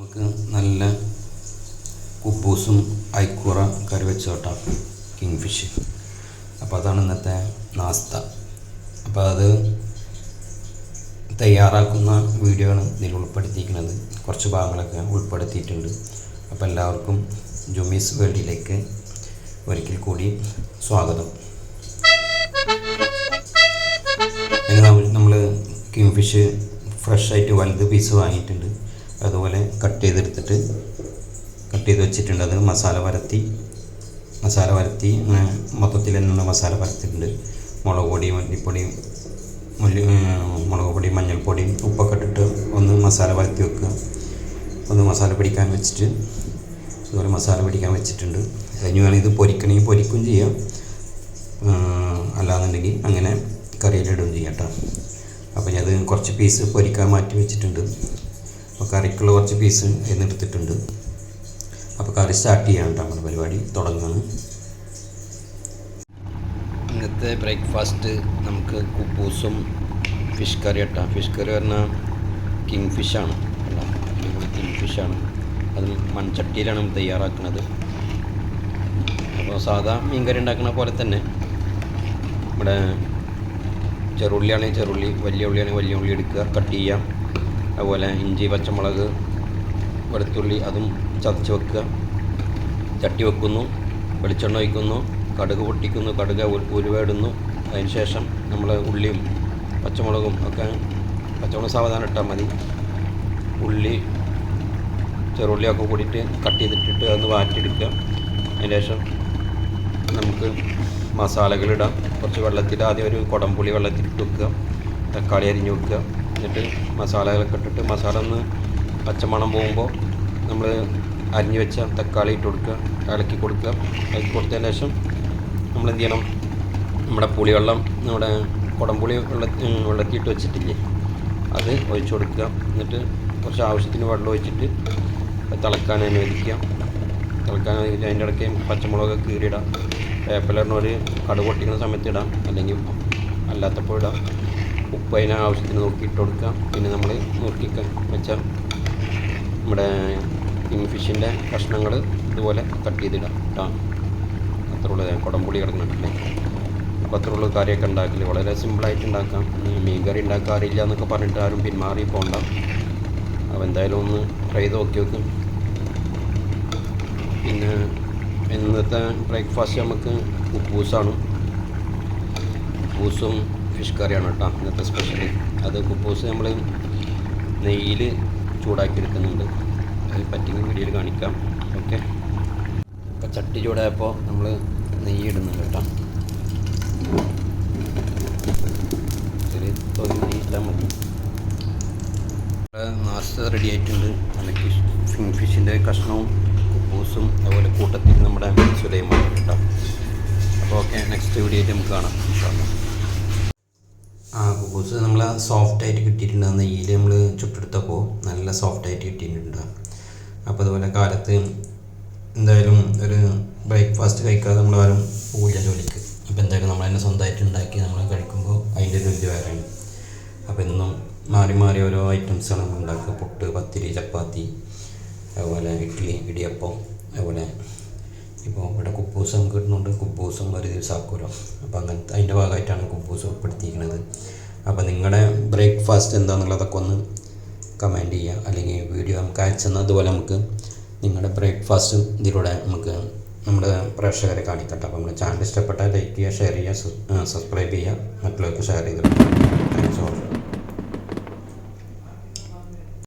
നമുക്ക് നല്ല കുബൂസും ഐക്കൂറ കറി king fish അപ്പോൾ അതാണ് ഇന്നത്തെ നാസ്ത. അപ്പോൾ അത് തയ്യാറാക്കുന്ന വീഡിയോ ആണ് ഇതിൽ ഉൾപ്പെടുത്തിയിരിക്കുന്നത്. കുറച്ച് ഭാഗങ്ങളൊക്കെ ഉൾപ്പെടുത്തിയിട്ടുണ്ട്. അപ്പോൾ എല്ലാവർക്കും ജുമീസ് വേൾഡിലേക്ക് ഒരിക്കൽ കൂടി സ്വാഗതം. നമ്മൾ കിങ് ഫിഷ് ഫ്രഷ് ആയിട്ട് വലുത് പീസ് വാങ്ങിയിട്ടുണ്ട്. അതുപോലെ കട്ട് ചെയ്തെടുത്തിട്ട് കട്ട് ചെയ്ത് വെച്ചിട്ടുണ്ട്. അത് മസാല വരത്തി മസാല വരത്തി അങ്ങനെ മൊത്തത്തിൽ തന്നെയുള്ള മസാല വരത്തിട്ടുണ്ട് മുളക് പൊടി മല്ലിപ്പൊടിയും മല്ലി മുളക് പൊടിയും മഞ്ഞൾപ്പൊടിയും ഉപ്പൊക്കെ ഇട്ടിട്ട് ഒന്ന് മസാല വരത്തി വെക്കുക. ഒന്ന് മസാല പിടിക്കാൻ വെച്ചിട്ട് അതുപോലെ മസാല പിടിക്കാൻ വെച്ചിട്ടുണ്ട്. അതിന് വേണമെങ്കിൽ ഇത് പൊരിക്കണമെങ്കിൽ പൊരിക്കുകയും ചെയ്യാം. അല്ലാന്നുണ്ടെങ്കിൽ അങ്ങനെ കറിയിലിടുകയും ചെയ്യാം കേട്ടോ. അപ്പോൾ ഞാൻ അത് കുറച്ച് പീസ് പൊരിക്കാൻ മാറ്റി വെച്ചിട്ടുണ്ട്. അപ്പോൾ കറിക്കുള്ള കുറച്ച് പീസ് എന്നെടുത്തിട്ടുണ്ട്. അപ്പോൾ കറി സ്റ്റാർട്ട് ചെയ്യാം കേട്ടോ നമ്മുടെ പരിപാടി. തുടങ്ങുകയാണ് ഇന്നത്തെ ബ്രേക്ക്ഫാസ്റ്റ് നമുക്ക് കുപ്പൂസും ഫിഷ് കറി കേട്ടോ ഫിഷ് കറി പറഞ്ഞാൽ കിങ് ഫിഷാണ് കിങ് ഫിഷാണ് അത് മൺചട്ടിയിലാണ് നമ്മൾ തയ്യാറാക്കുന്നത്. അപ്പോൾ സാധാ മീൻ കറി ഉണ്ടാക്കുന്ന പോലെ തന്നെ ഇവിടെ ചെറുള്ളിയാണെങ്കിൽ ചെറുള്ളി വലിയ ഉള്ളിയാണെങ്കിൽ വലിയ ഉള്ളി എടുക്കുക കട്ട് ചെയ്യാം അതുപോലെ ഇഞ്ചി പച്ചമുളക് വെളുത്തുള്ളി അതും ചതച്ച് വെക്കുക. ചട്ടി വെക്കുന്നു വെളിച്ചെണ്ണ ഒഴിക്കുന്നു കടുക് പൊട്ടിക്കുന്നു കടുക് ഉരുവേടുന്നു അതിന് ശേഷം നമ്മൾ ഉള്ളിയും പച്ചമുളകും ഒക്കെ പച്ചമുളക് സാവധാനം ഇട്ടാൽ മതി. ഉള്ളി ചെറുള്ളിയൊക്കെ കൂടിയിട്ട് കട്ട് ചെയ്തിട്ടിട്ട് അതൊന്ന് വാറ്റിയെടുക്കുക. അതിന് ശേഷം നമുക്ക് മസാലകളിടാം കുറച്ച് വെള്ളത്തിൽ ആദ്യം ഒരു കുടംപുളി വെള്ളത്തിലിട്ട് വെക്കുക. തക്കാളി അരിഞ്ഞ് വെക്കുക. എന്നിട്ട് മസാലകളൊക്കെ ഇട്ടിട്ട് മസാല ഒന്ന് പച്ചമണം പോകുമ്പോൾ നമ്മൾ അരിഞ്ഞ് വെച്ച തക്കാളി ഇട്ട് കൊടുക്കുക ഇളക്കി കൊടുക്കുക. ഇളക്കി കൊടുത്തതിന് ശേഷം നമ്മൾ എന്ത് ചെയ്യണം? നമ്മുടെ പുളിവെള്ളം നമ്മുടെ കുടംപുളി വെള്ള വെള്ളത്തിയിട്ട് വെച്ചിട്ടില്ലേ അത് ഒഴിച്ചു കൊടുക്കുക. എന്നിട്ട് കുറച്ച് ആവശ്യത്തിന് വെള്ളം ഒഴിച്ചിട്ട് തിളക്കാൻ അനുവദിക്കുക. തിളക്കാൻ അതിന്റെ ഇടയ്ക്ക് പച്ചമുളക് കീറിയിടാം. വേപ്പിലിടുന്നവർ കടുക് പൊട്ടിക്കുന്ന സമയത്ത് ഇടാം. അല്ലെങ്കിൽ അല്ലാത്തപ്പോൾ ഇടാം. ഉപ്പ് അതിന് ആവശ്യത്തിന് നോക്കി ഇട്ട് കൊടുക്കുക പിന്നെ നമ്മൾ നോക്കി വെച്ച നമ്മുടെ കിങ് ഫിഷിന്റെ കഷ്ണങ്ങൾ ഇതുപോലെ കട്ട് ചെയ്തിടാം കേട്ടോ അത്രയുള്ള കുടംപുളി കിടന്നിട്ടില്ലേ അപ്പോൾ അത്രയുള്ള കറിയൊക്കെ ഉണ്ടാക്കില്ല വളരെ സിമ്പിളായിട്ട് ഉണ്ടാക്കാം. മീൻ കറി ഉണ്ടാക്കാറില്ല എന്നൊക്കെ പറഞ്ഞിട്ട് ആരും പിന്മാറി പോകണ്ട അപ്പോൾ എന്തായാലും ഒന്ന് ട്രൈ ചെയ്ത് നോക്കി നോക്കും. പിന്നെ ഇന്നത്തെ ബ്രേക്ക്ഫാസ്റ്റ് നമുക്ക് ഉപ്പൂസാണ്. കുപ്പൂസും ഫിഷ് കറിയാണ് കേട്ടോ ഇന്നത്തെ സ്പെഷ്യൽ അത് കുപ്പൂസ് നമ്മൾ നെയ്യിൽ ചൂടാക്കി എടുക്കുന്നുണ്ട് അത് പറ്റുന്ന വീഡിയോയിൽ കാണിക്കാം. ഓക്കെ. അപ്പോൾ ചട്ടി ചൂടായപ്പോൾ നമ്മൾ നെയ്യ് ഇടുന്നുണ്ട് കേട്ടോ. നാസ്ത റെഡി ആയിട്ടുണ്ട്. ഫിഷ് ഫിങ് ഫിഷിന്റെ കഷ്ണവും കുപ്പൂസും അതുപോലെ കൂട്ടത്തിൽ നമ്മുടെ സുലൈമാൻ കേട്ടോ. അപ്പോൾ ഓക്കെ നെക്സ്റ്റ് വീഡിയോ നമുക്ക് കാണാം ഇൻഷാല്ലാ. കുബൂസ് നമ്മൾ സോഫ്റ്റ് ആയിട്ട് കിട്ടിയിട്ടുണ്ട്. നെയ്യിൽ നമ്മൾ ചുട്ടെടുത്തപ്പോൾ നല്ല സോഫ്റ്റ് ആയിട്ട് കിട്ടിയിട്ടുണ്ട്. അപ്പോൾ അതുപോലെ കാലത്ത് എന്തായാലും ഒരു ബ്രേക്ക്ഫാസ്റ്റ് കഴിക്കാതെ നമ്മൾ ആരും പോവില്ല ജോലിക്ക്. ഇപ്പോൾ എന്തായാലും നമ്മൾ തന്നെ സ്വന്തമായിട്ട് ഉണ്ടാക്കി നമ്മൾ കഴിക്കുമ്പോൾ അതിന്റെ ഒരു വേറെയാണ് അപ്പോൾ ഇന്നും മാറി മാറി ഓരോ ഐറ്റംസാണ് നമ്മൾ ഉണ്ടാക്കുക. പുട്ട് പത്തിരി ചപ്പാത്തി അതുപോലെ ഇഡ്ഡലി ഇടിയപ്പം അതുപോലെ ഇപ്പോൾ ഇവിടെ കുപ്പൂസം നമുക്ക് കിട്ടുന്നുണ്ട്. കുബൂസും ഒരു ദിവസം ആക്കുമല്ലോ അപ്പോൾ അങ്ങനത്തെ അതിന്റെ ഭാഗമായിട്ടാണ് കുപ്പൂസം ഉൾപ്പെടുത്തിയിരിക്കുന്നത്. അപ്പോൾ നിങ്ങളുടെ ബ്രേക്ക്ഫാസ്റ്റ് എന്താണെന്നുള്ളതൊക്കെ ഒന്ന് കമന്റ് ചെയ്യുക അല്ലെങ്കിൽ വീഡിയോ നമുക്ക് അയച്ചെന്ന അതുപോലെ നമുക്ക് നിങ്ങളുടെ ബ്രേക്ക്ഫാസ്റ്റ് ഇതിലൂടെ നമുക്ക് നമ്മുടെ പ്രേക്ഷകരെ കാണിക്കട്ടെ. അപ്പോൾ നമ്മുടെ ചാനൽ ഇഷ്ടപ്പെട്ടാൽ ലൈക്ക് ചെയ്യുക ഷെയർ ചെയ്യുക സബ്സ്ക്രൈബ് ചെയ്യുക. മറ്റുള്ളവർക്ക് ഷെയർ ചെയ്തിട്ടുണ്ട് താങ്ക്സ് കൊടുക്കുക